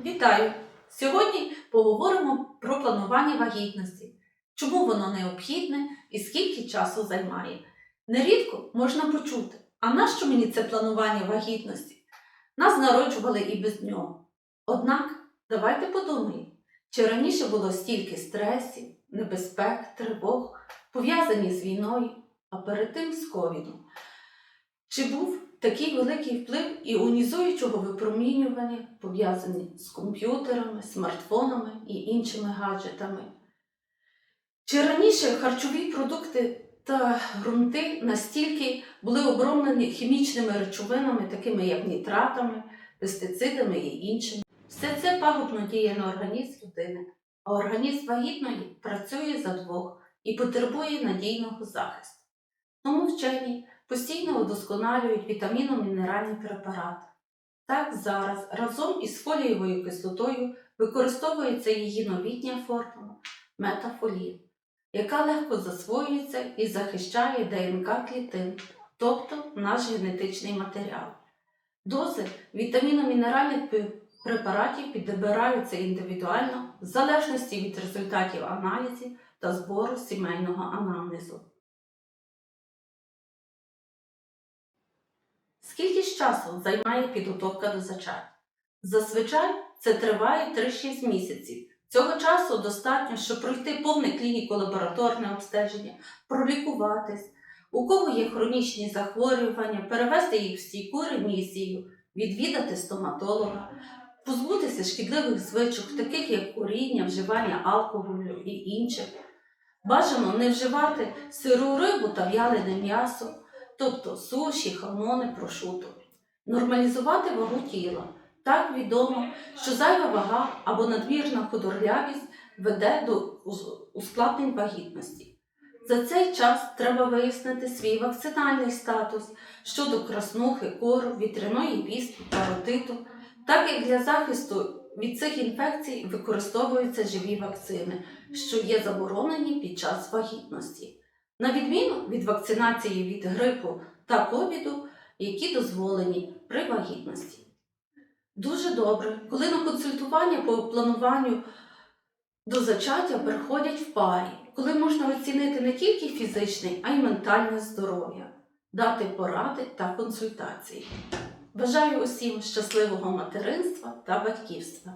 Вітаю! Сьогодні поговоримо про планування вагітності, чому воно необхідне і скільки часу займає. Нерідко можна почути, а нащо мені це планування вагітності? Нас народжували і без нього. Однак, давайте подумаємо, чи раніше було стільки стресів, небезпек, тривог, пов'язані з війною, а перед тим з ковідом. Чи був такий великий вплив іонізуючого випромінювання, пов'язані з комп'ютерами, смартфонами і іншими гаджетами? Чи раніше харчові продукти та ґрунти настільки були оброблені хімічними речовинами, такими як нітратами, пестицидами і іншими? Все це пагубно діє на організм людини, а організм вагітної працює за двох і потребує надійного захисту. Тому вчені постійно удосконалюють вітаміно-мінеральні препарати. Так зараз разом із фолієвою кислотою використовується її новітня формула метафолін, яка легко засвоюється і захищає ДНК клітин, тобто наш генетичний матеріал. Дози вітаміно-мінеральних препаратів підбираються індивідуально в залежності від результатів аналізів та збору сімейного анамнезу. Скільки ж часу займає підготовка до зачаття? Зазвичай це триває 3-6 місяців. Цього часу достатньо, щоб пройти повне клініко-лабораторне обстеження, пролікуватись, у кого є хронічні захворювання, перевести їх в стійку ремісію, відвідати стоматолога, позбутися шкідливих звичок, таких як куріння, вживання алкоголю і інших. Бажано не вживати сиру рибу та в'ялене м'ясо, тобто суші, хамони, прошуто. Нормалізувати вагу тіла. Так відомо, що зайва вага або надмірна худорлявість веде до ускладнень вагітності. За цей час треба вияснити свій вакцинальний статус щодо краснухи, кору, вітряної віспи, паротиту. Так як для захисту від цих інфекцій використовуються живі вакцини, що є заборонені під час вагітності на відміну від вакцинації від грипу та ковіду, які дозволені при вагітності. Дуже добре, коли на консультування по плануванню до зачаття приходять в парі, коли можна оцінити не тільки фізичне, а й ментальне здоров'я, дати поради та консультації. Бажаю усім щасливого материнства та батьківства.